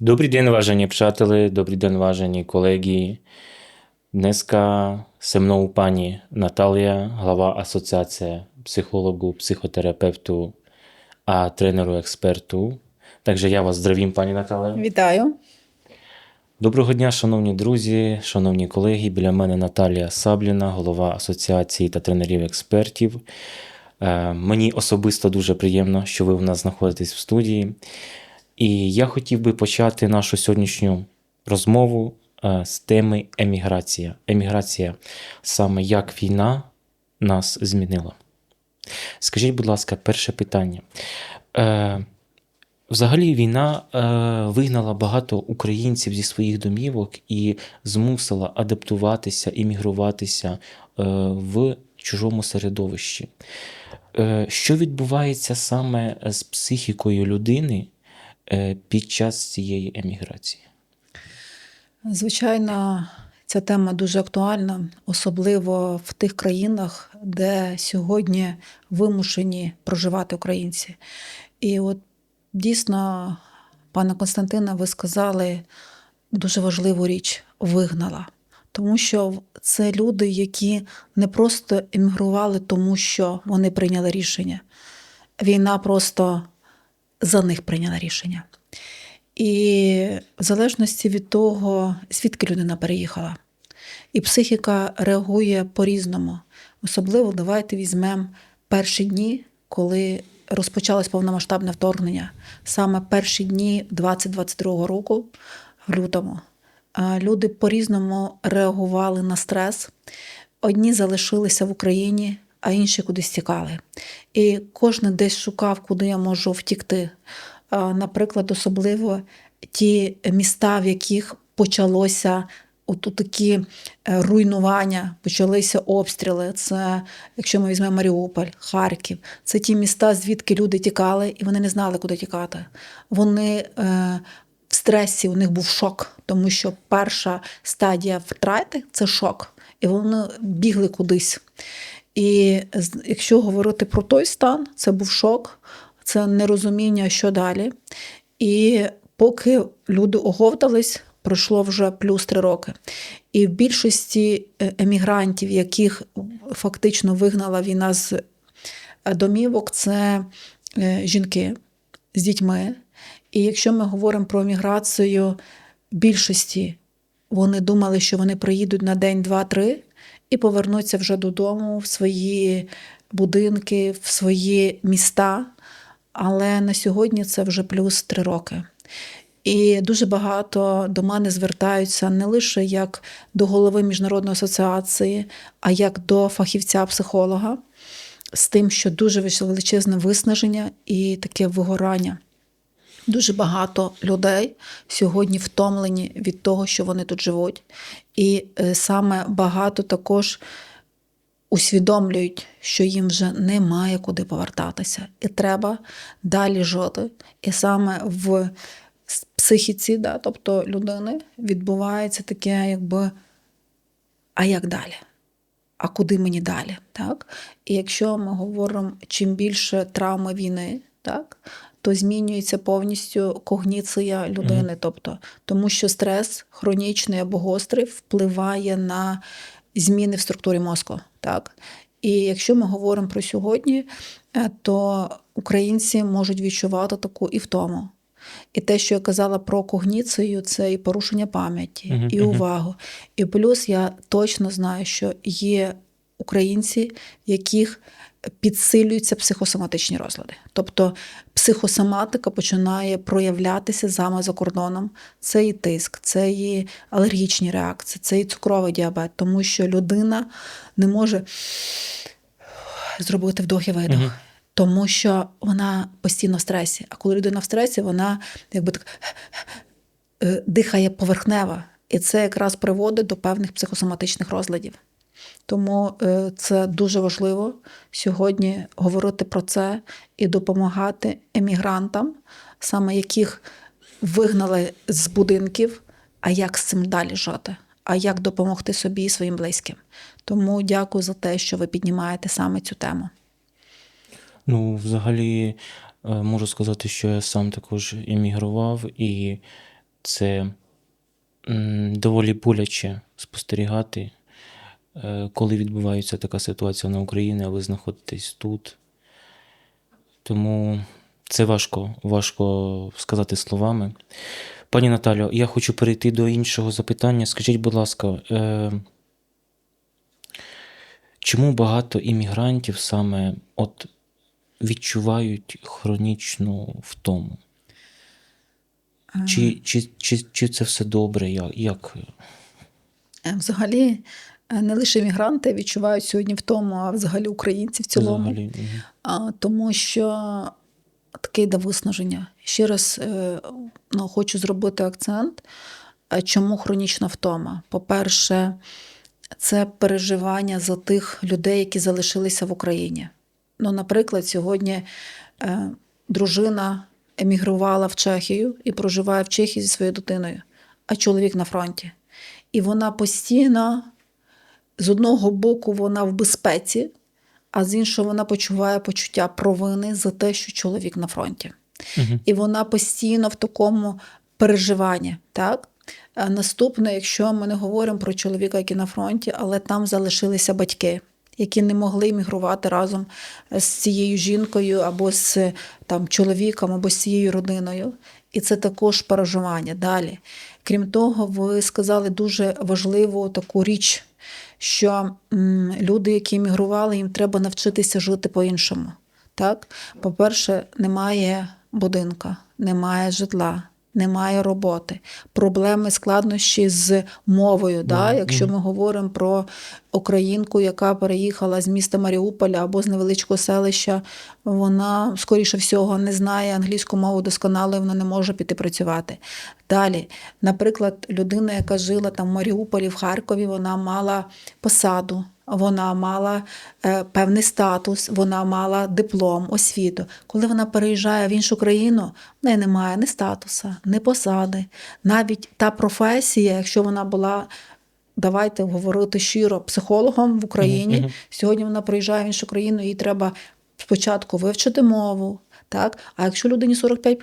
Добрий день, важені приятели, добрий день, важені колеги. Днеска се мною пані Наталія, глава Асоціації психологу, психотерапевту, а тренеру експерту. Також я вас здравім, пані Наталія. Вітаю. Доброго дня, шановні друзі, шановні колеги. Біля мене Наталія Сабліна, голова Асоціації та тренерів експертів. Е, Мені особисто дуже приємно, що ви в нас знаходитесь в студії. І я хотів би почати нашу сьогоднішню розмову е, з теми еміграція. Еміграція саме як війна нас змінила. Скажіть, будь ласка, перше питання. Е, Взагалі, війна е, вигнала багато українців зі своїх домівок і змусила адаптуватися, іммігруватися в чужому середовищі. Що відбувається саме з психікою людини під час цієї еміграції? Звичайно, ця тема дуже актуальна, особливо в тих країнах, де сьогодні вимушені проживати українці. І от дійсно, пане Константина, ви сказали дуже важливу річ вигнала. Тому що це люди, які не просто емігрували, тому що вони прийняли рішення. Війна просто за них прийняла рішення. І в залежності від того, звідки людина переїхала, і психіка реагує по-різному. Особливо давайте візьмемо перші дні, коли розпочалось повномасштабне вторгнення, саме перші дні 2022 року, в лютому. Люди по-різному реагували на стрес. Одні залишилися в Україні, а інші кудись тікали. І кожен десь шукав, куди я можу втікти. Наприклад, особливо ті міста, в яких почалося от такі е, руйнування, почалися обстріли. Це, якщо ми візьмемо Маріуполь, Харків, це ті міста, звідки люди тікали, і вони не знали, куди тікати. Вони е, в стресі, у них був шок, тому що перша стадія втрати це шок, і вони бігли кудись. І якщо говорити про той стан, це був шок, це нерозуміння, що далі. І поки люди оговтались, пройшло вже плюс три роки. І в більшості е, емігрантів, яких фактично вигнала війна з е, домівок, це е, жінки з дітьми. І якщо ми говоримо про міграцію, більшості вони думали, що вони приїдуть на день, два-три і повернуться вже додому в свої будинки, в свої міста. Але на сьогодні це вже плюс три роки. І дуже багато до мене звертаються не лише як до голови міжнародної асоціації, а як до фахівця-психолога з тим, що дуже величезне виснаження і таке вигорання. Дуже багато людей сьогодні втомлені від того, що вони тут живуть. І е, саме багато також усвідомлюють, що їм вже немає куди повертатися, і треба далі жити. І саме в психіці, да, тобто людини, відбувається таке, якби а як далі? А куди мені далі? Так? І якщо ми говоримо, чим більше травми війни, так, то змінюється повністю когніція людини. Тобто, тому що стрес хронічний або гострий впливає на зміни в структурі мозку. Так? І якщо ми говоримо про сьогодні, е, то українці можуть відчувати таку і втому. І те, що я казала про когніцію, це і порушення пам'яті, Мгм, і мгм. увагу. І плюс я точно знаю, що є українці, в яких підсилюються психосоматичні розлади. Тобто психосоматика починає проявлятися саме за кордоном. Це і тиск, це і алергічні реакції, це і цукровий діабет, тому що людина не може зробити вдох і видох. Мгм. Тому що вона постійно в стресі. А коли людина в стресі, вона якби так е, дихає поверхнево. І це якраз приводить до певних психосоматичних розладів. Тому е, це дуже важливо сьогодні говорити про це і допомагати емігрантам, саме яких вигнали з будинків, а як з цим далі жити, а як допомогти собі і своїм близьким. Тому дякую за те, що ви піднімаєте саме цю тему. Ну, взагалі, е, можу сказати, що я сам також емігрував, і це доволі боляче спостерігати, коли відбувається така ситуація на Україні, а ви знаходитесь тут. Тому це важко, важко сказати словами. Пані Наталю, я хочу перейти до іншого запитання. Скажіть, будь ласка, е, чому багато іммігрантів саме от відчувають хронічну втому? Чи, чи, чи, чи це все добре? Як? Е, Взагалі, е, не лише мігранти відчувають сьогодні в тому, а взагалі українці в цілому. Взагалі? А, тому що таке йде виснаження. Ще раз е, ну, хочу зробити акцент, е, чому хронічна втома. По-перше, це переживання за тих людей, які залишилися в Україні. Ну, наприклад, сьогодні е, дружина емігрувала в Чехію і проживає в Чехії зі своєю дитиною, а чоловік на фронті. І вона постійно, з одного боку, вона в безпеці, а з іншого вона почуває почуття провини за те, що чоловік на фронті. Мгм. І вона постійно в такому переживанні. Так? Наступне, якщо ми не говоримо про чоловіка, який на фронті, але там залишилися батьки, які не могли мігрувати разом з цією жінкою або з там, чоловіком, або з цією родиною. І це також переживання. Далі. Крім того, ви сказали дуже важливу таку річ, що м, люди, які мігрували, їм треба навчитися жити по-іншому. Так? По-перше, немає будинка, немає житла, немає роботи, проблеми, складнощі з мовою. Да? Якщо ми говоримо про українку, яка переїхала з міста Маріуполя або з невеличкого селища, вона, скоріше всього, не знає англійську мову досконало, і вона не може піти працювати. Далі, наприклад, людина, яка жила там в Маріуполі, в Харкові, вона мала посаду. Вона мала е, певний статус, вона мала диплом, освіту. Коли вона переїжджає в іншу країну, в неї немає ні статуса, ні посади. Навіть та професія, якщо вона була, давайте говорити щиро, психологом в Україні, сьогодні вона приїжджає в іншу країну, їй треба спочатку вивчити мову. Так? А якщо людині 45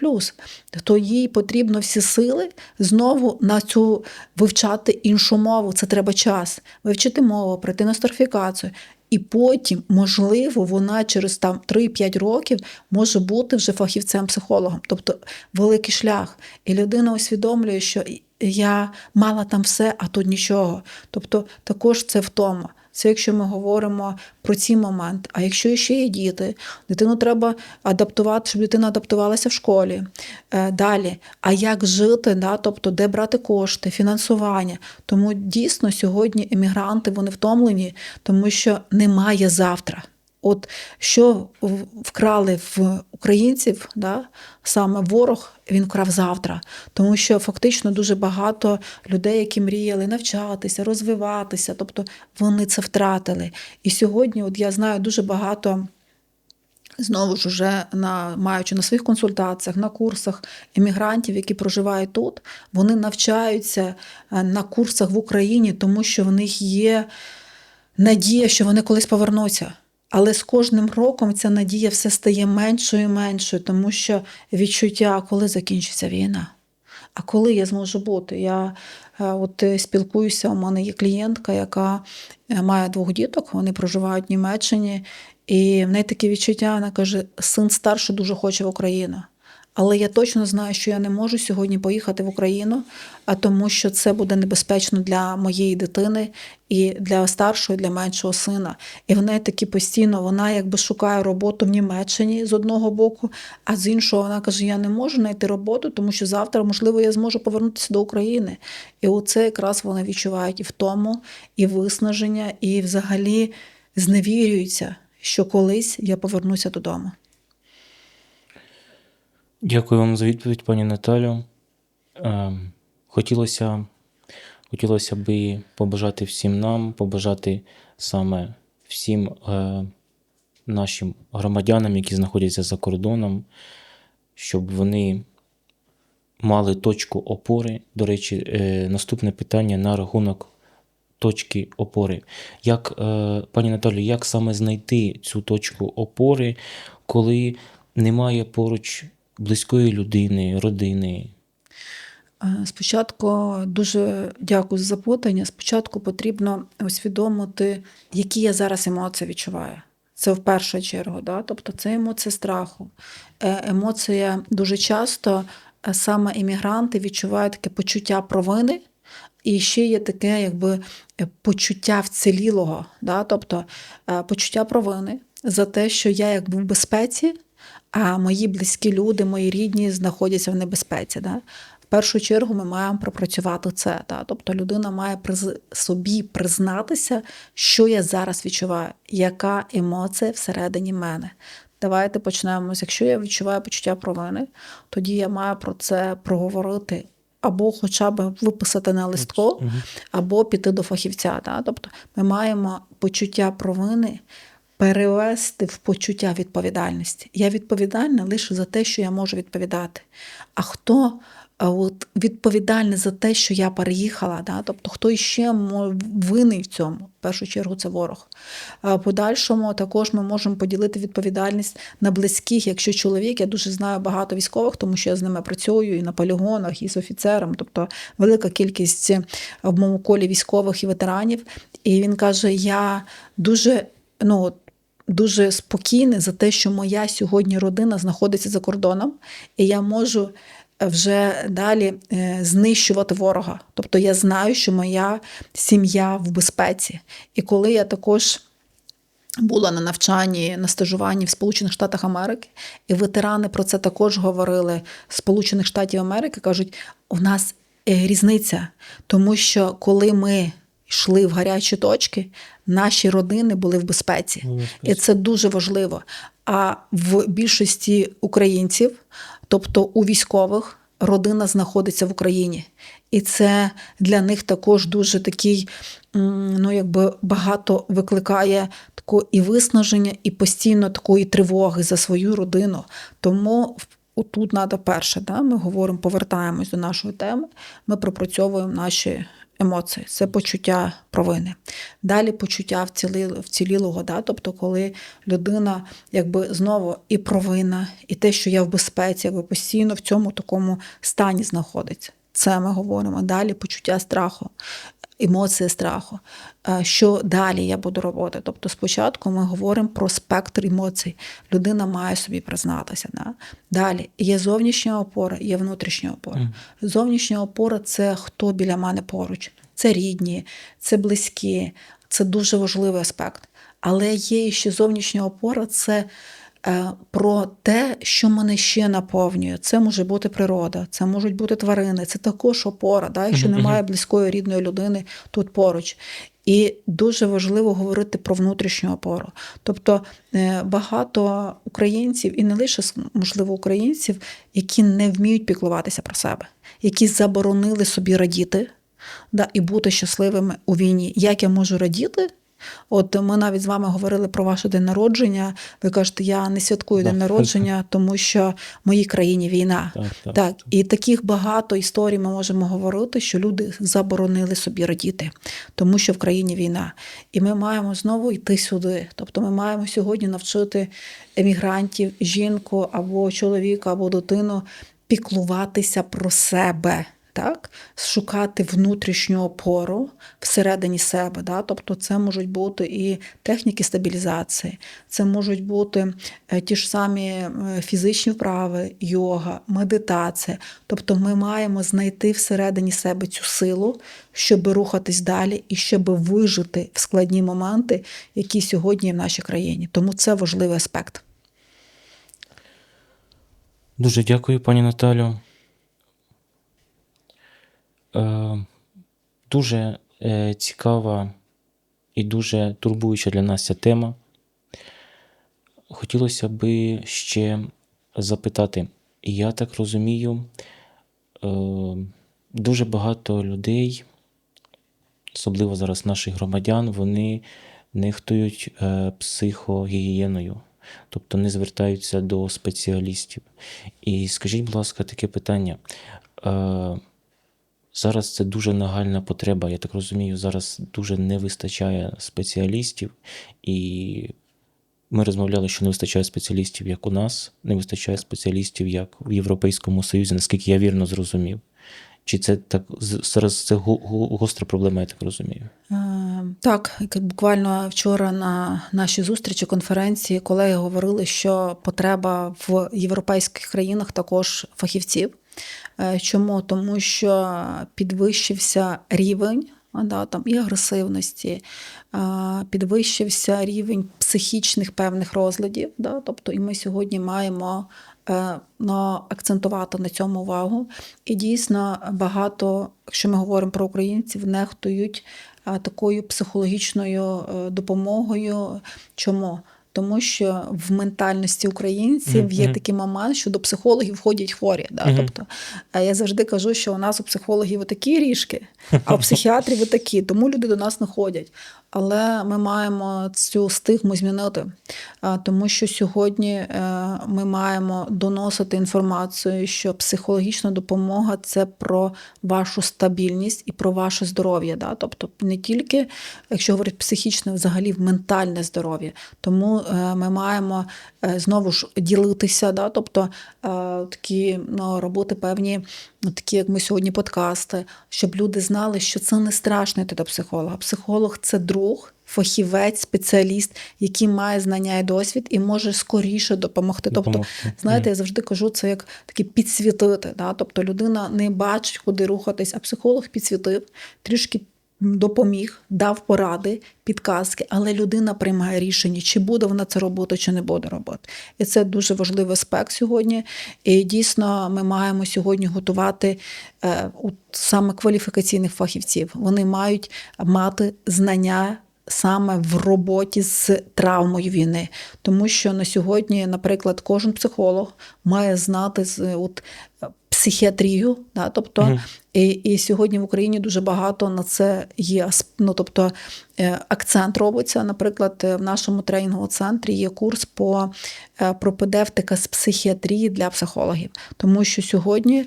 то їй потрібно всі сили знову на цю вивчати іншу мову. Це треба час. Вивчити мову, прийти на сторфікацію. І потім, можливо, вона через там 3-5 років може бути вже фахівцем-психологом. Тобто великий шлях. І людина усвідомлює, що я мала там все, а тут нічого. Тобто також це втома. Це якщо ми говоримо про ці моменти. А якщо ще є діти, дитину треба адаптувати, щоб дитина адаптувалася в школі. Е, Далі, а як жити, да? тобто де брати кошти, фінансування. Тому дійсно сьогодні емігранти вони втомлені, тому що немає завтра. От що вкрали в українців, да, саме ворог він вкрав завтра, тому що фактично дуже багато людей, які мріяли навчатися, розвиватися, тобто вони це втратили. І сьогодні, от я знаю дуже багато. Знову ж уже на маючи на своїх консультаціях, на курсах емігрантів, які проживають тут, вони навчаються е, на курсах в Україні, тому що в них є надія, що вони колись повернуться. Але з кожним роком ця надія все стає меншою і меншою, тому що відчуття, коли закінчиться війна. А коли я зможу бути? Я е, от е, спілкуюся, у мене є клієнтка, яка е, має двох діток, вони проживають в Німеччині, і в неї таке відчуття, вона каже: син старший дуже хоче в Україну. Але я точно знаю, що я не можу сьогодні поїхати в Україну, а тому що це буде небезпечно для моєї дитини і для старшого, і для меншого сина. І в неї таки постійно вона якби шукає роботу в Німеччині з одного боку, а з іншого вона каже: Я не можу знайти роботу, тому що завтра, можливо, я зможу повернутися до України. І оце якраз вони відчувають і втому, і виснаження, і взагалі зневірюються, що колись я повернуся додому. Дякую вам за відповідь, пані Наталю. Ем, Хотілося, хотілося би побажати всім нам, побажати саме всім е, нашим громадянам, які знаходяться за кордоном, щоб вони мали точку опори. До речі, е, наступне питання на рахунок точки опори. Як, е, пані Наталю, як саме знайти цю точку опори, коли немає поруч близької людини, родини? Е, Спочатку дуже дякую за запитання. Спочатку потрібно усвідомити, які я зараз емоції відчуваю. Це в першу чергу, да? тобто це емоція страху. Е, Емоція дуже часто е, саме іммігранти відчувають таке почуття провини, і ще є таке, якби почуття вцілілого, да? тобто почуття провини за те, що я якби в безпеці, а мої близькі люди, мої рідні знаходяться в небезпеці. Да? В першу чергу ми маємо пропрацювати це. Да? Тобто людина має приз... собі признатися, що я зараз відчуваю, яка емоція всередині мене. Давайте почнемо. Якщо я відчуваю почуття провини, тоді я маю про це проговорити. Або хоча б виписати на листку, або піти до фахівця. Да? Тобто ми маємо почуття провини перевести в почуття відповідальності. Я відповідальна лише за те, що я можу відповідати. А хто а, от, відповідальний за те, що я переїхала? Да? Тобто, хто іще винний в цьому? В першу чергу це ворог. А в подальшому також ми можемо поділити відповідальність на близьких, якщо чоловік, я дуже знаю багато військових, тому що я з ними працюю і на полігонах, і з офіцером. Тобто велика кількість в моєму колі військових і ветеранів. І він каже: Я дуже ну, дуже спокійний за те, що моя сьогодні родина знаходиться за кордоном, і я можу е, вже далі е, знищувати ворога. Тобто я знаю, що моя сім'я в безпеці. І коли я також була на навчанні, на стажуванні в Сполучених Штатах Америки, і ветерани про це також говорили Сполучених Штатів Америки, кажуть, у нас е, різниця, тому що коли ми йшли в гарячі точки, наші родини були в безпеці. І це дуже важливо. А в більшості українців, тобто у військових, родина знаходиться в Україні. І це для них також дуже такий, ну якби багато викликає такого і виснаження, і постійно такої тривоги за свою родину. Тому тут треба перше, да, ми говоримо, повертаємось до нашої теми, ми пропрацьовуємо наші емоції. Це почуття провини. Далі почуття вціліло- вцілілого, да, тобто, коли людина якби знову і провина, і те, що я в безпеці, якби постійно в цьому такому стані знаходиться. Це ми говоримо. Далі почуття страху, емоції страху. Е, Що далі я буду робити? Тобто, спочатку ми говоримо про спектр емоцій. Людина має собі признатися. Да? Далі є зовнішня опора, є внутрішня опора. Мгм. Зовнішня опора це хто біля мене поруч. Це рідні, це близькі, це дуже важливий аспект. Але є ще зовнішня опора це про те, що мене ще наповнює. Це може бути природа, це можуть бути тварини, це також опора, да, якщо немає близької рідної людини тут поруч. І дуже важливо говорити про внутрішню опору. Тобто е, багато українців, і не лише можливо українців, які не вміють піклуватися про себе, які заборонили собі радіти да, і бути щасливими у війні. Як я можу радіти? От ми навіть з вами говорили про ваш день народження. Ви кажете, я не святкую день народження, тому що в моїй країні війна. Так, так. Так, і таких багато історій ми можемо говорити, що люди заборонили собі радіти, тому що в країні війна. І ми маємо знову йти сюди. Тобто ми маємо сьогодні навчити емігрантів, жінку або чоловіка, або дитину піклуватися про себе. Так, шукати внутрішню опору всередині себе. Да? Тобто це можуть бути і техніки стабілізації, це можуть бути е, ті ж самі е, фізичні вправи, йога, медитація. Тобто ми маємо знайти всередині себе цю силу, щоб рухатись далі і щоб вижити в складні моменти, які сьогодні є в нашій країні. Тому це важливий аспект. Дуже дякую, пані Наталю. Е, дуже е, цікава і дуже турбуюча для нас ця тема. Хотілося би ще запитати, я так розумію, е, дуже багато людей, особливо зараз наших громадян, вони нехтують психогігієною, тобто не звертаються до спеціалістів. І скажіть, будь ласка, таке питання. Зараз це дуже нагальна потреба. Я так розумію, зараз дуже не вистачає спеціалістів, і ми розмовляли, що не вистачає спеціалістів як у нас, не вистачає спеціалістів як в Європейському Союзі, наскільки я вірно зрозумів. Чи це так зараз це го- го- гостра проблема, я так розумію? Е, Так, буквально вчора на нашій зустрічі конференції колеги говорили, що потреба в європейських країнах також фахівців. Е, Чому? Тому що підвищився рівень да, там, і агресивності, е, підвищився рівень психічних певних розладів. Да, тобто, і ми сьогодні маємо е, на, акцентувати на цьому увагу. І дійсно багато, якщо ми говоримо про українців, нехтують такою психологічною допомогою. Чому? Тому що в ментальності українців є такий момент, що до психологів входять хворі. Да? Тобто, я завжди кажу, що у нас у психологів отакі ріжки, а у психіатрів отакі, тому люди до нас не ходять. Але ми маємо цю стигму змінити, тому що сьогодні е, ми маємо доносити інформацію, що психологічна допомога це про вашу стабільність і про ваше здоров'я. Да? Тобто не тільки, якщо говорити психічне, взагалі в ментальне здоров'я. Тому е, ми маємо е, знову ж ділитися, да? тобто такі ну, робити певні, такі як ми сьогодні, подкасти, щоб люди знали, що це не страшно йти до психолога. Психолог це друг. Фахівець, спеціаліст, який має знання і досвід, і може скоріше допомогти. Тобто, Допомогти. знаєте, я завжди кажу, це як таке підсвітити. Да? Тобто людина не бачить, куди рухатись, а психолог підсвітив, трішки допоміг, дав поради, підказки, але людина приймає рішення, чи буде вона це робити, чи не буде робити. І це дуже важливий аспект сьогодні. І дійсно ми маємо сьогодні готувати е, саме кваліфікаційних фахівців. Вони мають мати знання. Саме в роботі з травмою війни, тому що на сьогодні, наприклад, кожен психолог має знати з от психіатрію, да, тобто Мгм. і, і сьогодні в Україні дуже багато на це є ну, тобто е, акцент робиться. Наприклад, е, в нашому тренінговому центрі є курс по е, пропедевтика з психіатрії для психологів, тому що сьогодні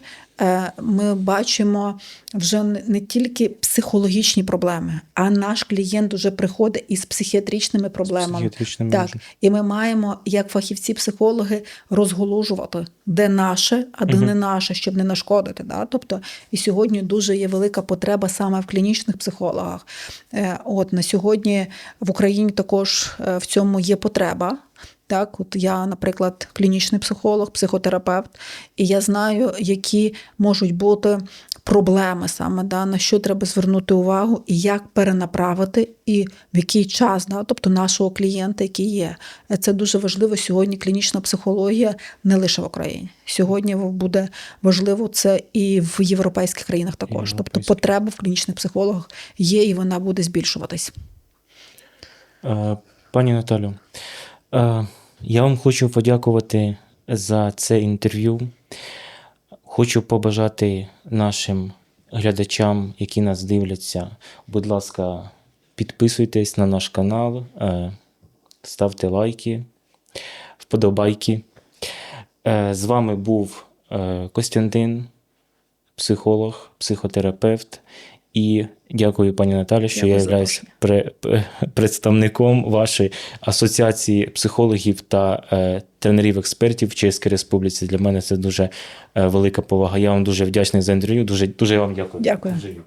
ми бачимо вже не- тільки психологічні проблеми, а наш клієнт вже приходить із психіатричними проблемами. Психіатричними Так, може. і ми маємо, як фахівці-психологи, розголужувати, де наше, а де Мгм. не наше, щоб не нашкодити. Да? Тобто, і сьогодні дуже є велика потреба саме в клінічних психологах. Е, От на сьогодні в Україні також е, в цьому є потреба. Так, от я, наприклад, клінічний психолог, психотерапевт, і я знаю, які можуть бути проблеми саме, да, на що треба звернути увагу, і як перенаправити, і в який час, да, тобто нашого клієнта, який є. Це дуже важливо сьогодні. Клінічна психологія не лише в Україні. Сьогодні буде важливо це і в європейських країнах також. Тобто потреба в клінічних психологах є, і вона буде збільшуватись. Е, Пані Наталю, я вам хочу подякувати за це інтерв'ю. Хочу побажати нашим глядачам, які нас дивляться, будь ласка, підписуйтесь на наш канал, е, ставте лайки, вподобайки. Е, З вами був е, Костянтин, психолог, психотерапевт. І дякую, пані Наталі, що я за являюсь пре- представником вашої асоціації психологів та е, тренерів-експертів в Чеській Республіці. Для мене це дуже е, велика повага. Я вам дуже вдячний за інтерв'ю. Дуже, дуже вам дякую. Дякую. Дуже дякую.